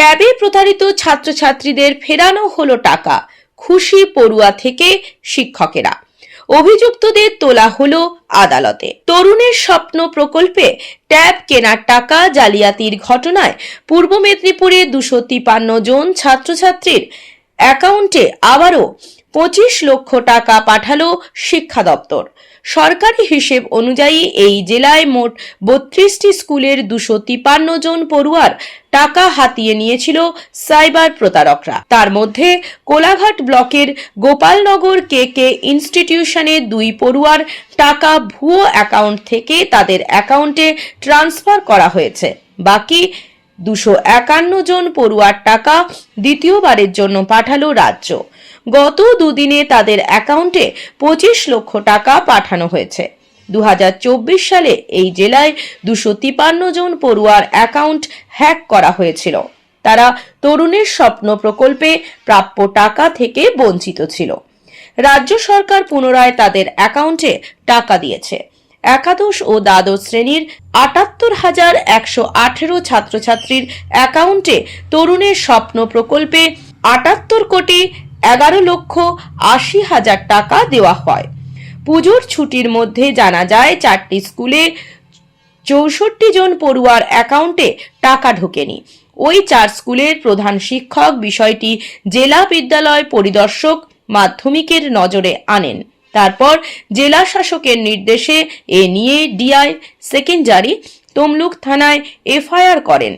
ট্যাবে প্রতারিত ছাত্রছাত্রীদের ফেরানো হলো টাকা, খুশি পড়ুয়া থেকে শিক্ষকেরা। অভিযুক্তদের তোলা হলো আদালতে। তরুণের স্বপ্ন প্রকল্পে ট্যাব কেনার টাকা জালিয়াতির ঘটনায় পূর্ব মেদিনীপুরে দুশো তিপান্ন জন ছাত্রছাত্রীর অ্যাকাউন্টে আবারও পঁচিশ লক্ষ টাকা পাঠালো শিক্ষা দপ্তর। সরকারি হিসেব অনুযায়ী এই জেলায় মোট বত্রিশটি স্কুলের দুশো তিপান্ন জন পড়ুয়ার টাকা হাতিয়ে নিয়েছিল সাইবার প্রতারকরা। তার মধ্যে কোলাঘাট ব্লকের গোপালনগর কে কে ইনস্টিটিউশনে দুই পড়ুয়ার টাকা ভুয়ো অ্যাকাউন্ট থেকে তাদের অ্যাকাউন্টে ট্রান্সফার করা হয়েছে। বাকি দুশো একান্ন জন পড়ুয়ার টাকা দ্বিতীয়বারের জন্য পাঠালো রাজ্য। গত দুদিনে তাদের অ্যাকাউন্টে পঁচিশ লক্ষ টাকা পাঠানো হয়েছে। দু হাজার চব্বিশ সালে এই জেলায় দুশো তিপান্ন জন পড়ুয়ার অ্যাকাউন্ট হ্যাক করা হয়েছিল। তারা তরুণের স্বপ্ন প্রকল্পে প্রাপ্য টাকা থেকে বঞ্চিত ছিল। রাজ্য সরকার পুনরায় তাদের অ্যাকাউন্টে টাকা দিয়েছে। একাদশ ও দ্বাদশ শ্রেণির আটাত্তর হাজার একশো আঠেরো ছাত্রছাত্রীর অ্যাকাউন্টে তরুণের স্বপ্ন প্রকল্পে আটাত্তর কোটি এগারো লক্ষ আশি হাজার টাকা দেওয়া হয়। পুজোর ছুটির মধ্যে জানা যায়, চারটি স্কুলে চৌষট্টি জন পড়ুয়ার অ্যাকাউন্টে টাকা ঢোকেনি। ওই চার স্কুলের প্রধান শিক্ষক বিষয়টি জেলা বিদ্যালয় পরিদর্শক মাধ্যমিকের নজরে আনেন। তারপর জেলা শাসকের নির্দেশে এ নিয়ে ডিআই সেকেন্ডারি তমলুক থানায় এফআইআর করেন।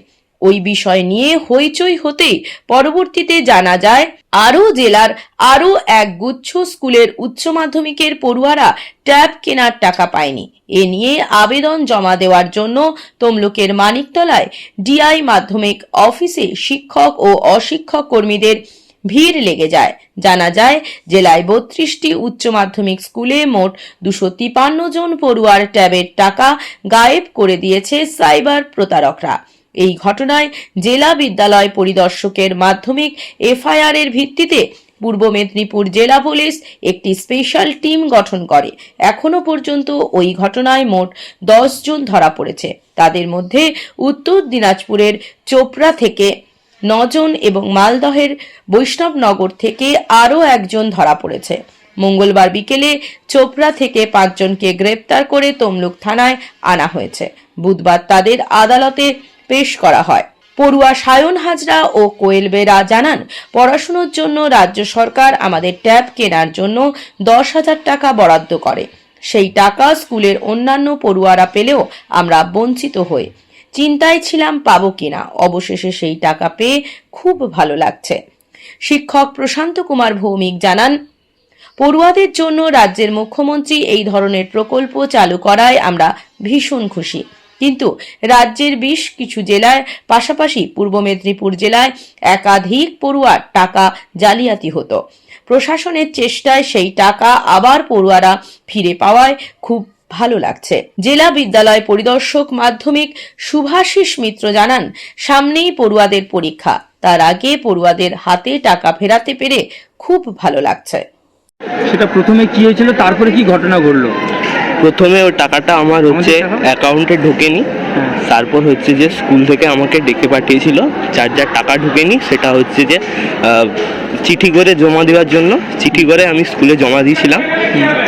ওই বিষয় নিয়ে হইচই হতেই পরবর্তীতে জানা যায়, আরও জেলার আরও এক গুচ্ছ স্কুলের উচ্চ মাধ্যমিকের পড়ুয়ারা ট্যাব কেনার টাকা পায়নি। এ নিয়ে আবেদন জমা দেওয়ার জন্য তমলুকের মানিকতলায় ডিআই মাধ্যমিক অফিসে শিক্ষক ও অশিক্ষক কর্মীদের ভিড় লেগে যায়। জানা যায়, জেলায় বত্রিশটি উচ্চ মাধ্যমিক স্কুলে মোট দুশো তিপান্ন জন পড়ুয়ার ট্যাবের টাকা গায়েব করে দিয়েছে সাইবার প্রতারকরা। এই ঘটনায় জেলা বিদ্যালয় পরিদর্শকের মাধ্যমিক এফআইআর এর ভিত্তিতে পূর্ব মেদিনীপুর জেলা পুলিশ একটি স্পেশাল টিম গঠন করে। এখনও পর্যন্ত ওই ঘটনায় মোট জন ধরা পড়েছে। তাদের মধ্যে উত্তর দিনাজপুরের চোপড়া থেকে নজন এবং মালদহের বৈষ্ণবনগর থেকে আরও একজন ধরা পড়েছে। মঙ্গলবার বিকেলে চোপড়া থেকে পাঁচজনকে গ্রেপ্তার করে তমলুক থানায় আনা হয়েছে। বুধবার তাদের আদালতে পেশ করা হয়। পড়ুয়া সায়ন হাজরা ও কোয়েল বেরা জানান, পড়াশুনোর জন্য রাজ্য সরকার আমাদের ট্যাব কেনার জন্য দশ হাজার টাকা বরাদ্দ করে। সেই টাকা স্কুলের অন্যান্য পড়ুয়ারা পেলেও আমরা বঞ্চিত হই। চিন্তায় ছিলাম পাবো কিনা, অবশেষে সেই টাকা পেয়ে খুব ভালো লাগছে। শিক্ষক প্রশান্ত কুমার ভৌমিক জানান, পড়ুয়াদের জন্য রাজ্যের মুখ্যমন্ত্রী এই ধরনের প্রকল্প চালু করায় আমরা ভীষণ খুশি। কিন্তু রাজ্যের বেশ কিছু জেলায়, পাশাপাশি পূর্ব মেদিনীপুর জেলায় একাধিক পড়ুয়ার টাকা জালিয়াতি হতো। প্রশাসনের চেষ্টায় সেই টাকা আবার পড়ুয়ারা ফিরে পাওয়ায় খুব ভালো লাগছে। জেলা বিদ্যালয় পরিদর্শক মাধ্যমিক শুভাশিস মিত্র জানান, সামনেই পড়ুয়াদের পরীক্ষা। তার আগে পড়ুয়াদের হাতে টাকা ফেরাতে পেরে খুব ভালো লাগছে। সেটা প্রথমে কি হয়েছিল, তারপরে কি ঘটনা ঘটলো? প্রথমে ওই টাকাটা আমার হচ্ছে অ্যাকাউন্টে ঢোকেনি। হ্যাঁ। তারপর হচ্ছে যে স্কুল থেকে আমাকে ডেকে পাঠিয়েছিল। যার যার টাকা ঢোকেনি সেটা হচ্ছে যে চিঠি করে জমা দেওয়ার জন্য। চিঠি করে আমি স্কুলে জমা দিয়েছিলাম।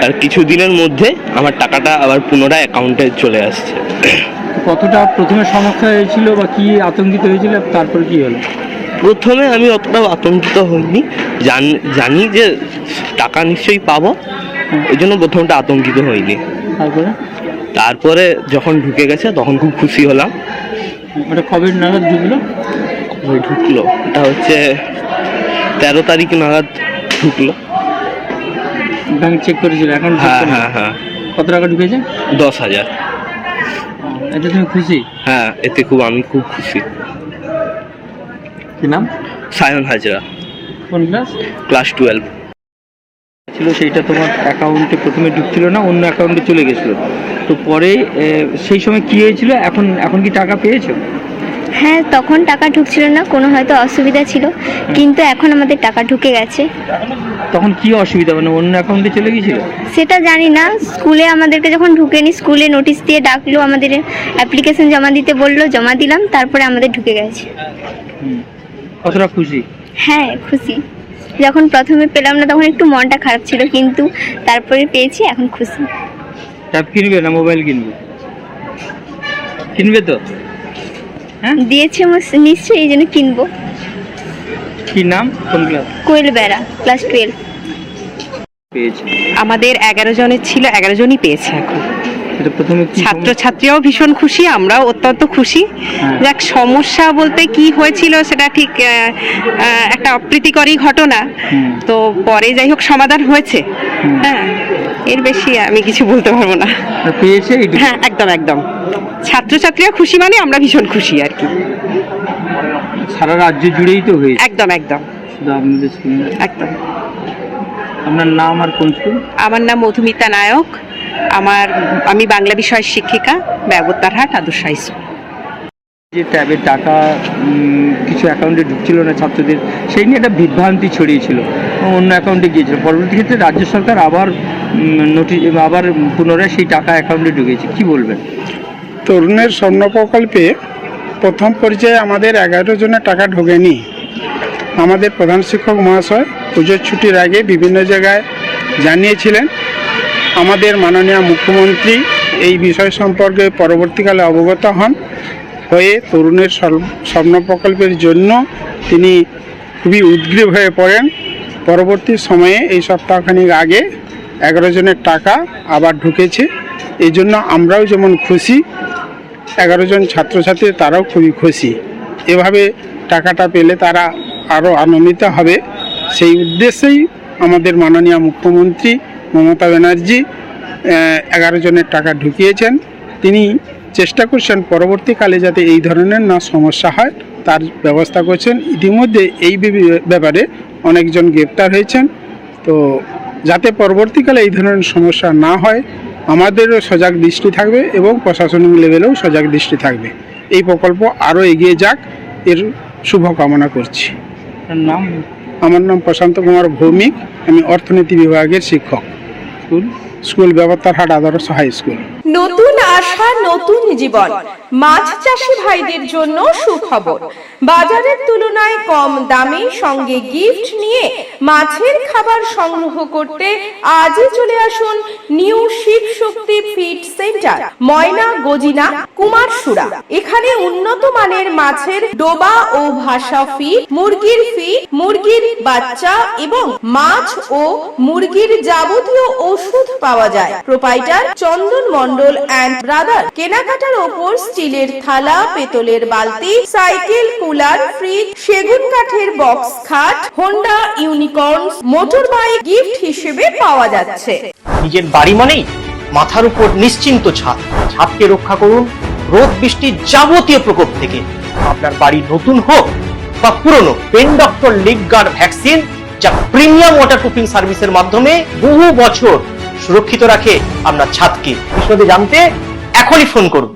আর কিছু দিনের মধ্যে আমার টাকাটা আবার পুনরায় অ্যাকাউন্টে চলে আসছে। কতটা প্রথমে সমস্যা হয়েছিল বা কি আতঙ্কিত হয়েছিল তারপর কি হলো? প্রথমে আমি অতটাও আতঙ্কিত হইনি। জান জানি যে টাকা নিশ্চয়ই পাবো। ওই জন্য প্রথমটা আতঙ্কিত হইনি। তারপরে? তারপরে যখন ঢুকে গেছে তখন খুব খুশি হলাম। ওটা কবে নাগাদ ঢুকলো? ওই ঢুকলো। এটা হচ্ছে তেরো তারিখ নাগাদ ঢুকলো। ব্যাংক চেক করেছিল এখন হ্যাঁ হ্যাঁ হ্যাঁ। কত টাকা ঢুকেছে? দশ হাজার। এতে তুমি খুশি? হ্যাঁ এতে খুব আমি খুব খুশি। কি নাম? সায়ন হাজরা। কোন ক্লাস ক্লাস টুয়েলভ ছিল সেইটা তোমার অ্যাকাউন্টে প্রথমে ঢুকছিল না অন্য অ্যাকাউন্টে চলে গেছিল। তো পরে সেই সময় কি হয়েছিল? এখন এখন কি টাকা পেয়েছ? হ্যাঁ তখন টাকা ঢুকছিল না কোনো হয়তো অসুবিধা ছিল কিন্তু এখন আমাদের টাকা ঢুকে গেছে। তখন কি অসুবিধা? মানে অন্য অ্যাকাউন্টে চলে গিয়েছিল সেটা জানি না স্কুলে আমাদেরকে যখন ঢুকেনি স্কুলে নোটিশ দিয়ে ডাকলো আমাদের অ্যাপ্লিকেশন জমা দিতে বলল জমা দিলাম তারপরে আমাদের ঢুকে গেছে। কতটা খুশি? হ্যাঁ খুশি। যখন প্রথমে পেলাম না তখন একটু মনটা খারাপ ছিল কিন্তু তারপরে পেয়েছি এখন খুশি। ট্যাব কিনবে না মোবাইল কিনবে? কিনবে তো? হ্যাঁ? দিয়েছে নিশ্চয়ই এই জন্য কিনবো। কি নাম? কোন ক্লাস কোয়েল বেড়া ক্লাস টুয়েলভ পেয়েছে আমাদের এগারো জনের ছিল এগারো জনই পেয়েছে এখন এটা প্রথমে কি ছাত্র সমস্যা? ছাত্রীরাও ভীষণ খুশি আমরাও অত্যন্ত খুশি হ্যাঁ। যাক সমস্যা বলতে কি হয়েছিল সেটা ঠিক আহ, আহ, একটা অপ্রীতিকরই ঘটনা হুম। তো পরে যাই হোক সমাধান হয়েছে হুম। হ্যাঁ এর বেশি আমি কিছু বলতে পারব না পেয়েছে এইটুকু? হ্যাঁ একদম একদম ছাত্রছাত্রীরা খুশি মানে আমরা ভীষণ খুশি আর কি সারা রাজ্য জুড়েই তো হয়েছে একদম একদম শুধু আপনাদের স্কুল না। একদম আপনার নাম আর কোন স্কুল? আমার নাম মধুমিতা নায়ক। আমার আমি বাংলা বিষয়ের শিক্ষিকা ব্যবতারহাট আদর্শ হাই স্কুল। যে ট্যাবের টাকা কিছু অ্যাকাউন্টে ঢুকছিল না ছাত্রদের সেই নিয়ে একটা বিভ্রান্তি ছড়িয়েছিল। অন্য অ্যাকাউন্টে গিয়েছিল। পরবর্তী ক্ষেত্রে রাজ্য সরকার আবার নোটিশ আবার পুনরায় সেই টাকা অ্যাকাউন্টে ঢুকেছে। কি বলবেন? তরুণের স্বর্ণ প্রকল্পে প্রথম পর্যায়ে আমাদের এগারো জনের টাকা ঢোকেনি। আমাদের প্রধান শিক্ষক মহাশয় পুজোর ছুটির আগে বিভিন্ন জায়গায় জানিয়েছিলেন, আমাদের মাননীয় মুখ্যমন্ত্রী এই বিষয় সম্পর্কে পরবর্তীকালে অবগত হন। হয়ে তরুণের স্বপ্ন প্রকল্পের জন্য তিনি খুবই উদ্গ্রীব হয়ে পড়েন। পরবর্তী সময়ে এই সপ্তাহখানিক আগে এগারো জনের টাকা আবার ঢুকেছে। এই জন্য আমরাও যেমন খুশি, এগারো জন ছাত্রছাত্রী তারাও খুবই খুশি। এভাবে টাকাটা পেলে তারা আরও আনন্দিত হবে। সেই উদ্দেশ্যেই আমাদের মাননীয় মুখ্যমন্ত্রী মমতা ব্যানার্জি এগারো জনের টাকা ঢুকিয়েছেন। তিনি চেষ্টা করছেন পরবর্তীকালে যাতে এই ধরনের না সমস্যা হয়, তার ব্যবস্থা করছেন। ইতিমধ্যে এই ব্যাপারে অনেকজন গ্রেপ্তার হয়েছেন। তো যাতে পরবর্তীকালে এই ধরনের সমস্যা না হয়, আমাদেরও সজাগ দৃষ্টি থাকবে এবং প্রশাসনিক লেভেলেও সজাগ দৃষ্টি থাকবে। এই প্রকল্প আরও এগিয়ে যাক। এর শুভ কামনা করছি। নাম? আমার নাম প্রশান্ত কুমার ভৌমিক। আমি অর্থনীতি বিভাগের শিক্ষক। স্কুল? স্কুল হাট আদর্শ হাই স্কুল। নতুন আশা নতুন জীবন। মাছ চাষি ভাইদের জন্য সুখবর। বাজারের তুলনায় কম দামে সঙ্গে গিফট নিয়ে মাছের খাবার সংগ্রহ করতে আজই চলে আসুন new Shiv Shakti feed centre Moyna, Gajina, Kumarsura. এখানে উন্নত মানের মাছের ডোবা ও ভাষা ফিড মুরগির ফিড মুরগির বাচ্চা এবং মাছ ও মুরগির যাবতীয় ওষুধ পাওয়া যায়। Proprietor Chandan Mondal and brother কেনাকাটার ওপর স্টিলের থালা, পেতলের বালতি, সাইকেল, কুলার, ফ্রিজ, সেগুন কাঠের বক্স, খাট, Honda Unicorn motor bike gift হিসেবে পাওয়া যাচ্ছে। নিজের বাড়ি মানেই মাথার উপর নিশ্চিন্ত ছাদ। ছাদকে রক্ষা করুন রোদ বৃষ্টির যাবতীয় প্রকোপ থেকে। আপনার বাড়ি নতুন হোক বা পুরনো, pen doctor leak guard vaccine, যা প্রিমিয়াম ওয়াটার প্রুফিং সার্ভিসের মাধ্যমে বহু বছর সুরক্ষিত রাখে আপনার ছাদকে। বিশদে জানতে এখনই ফোন করুন।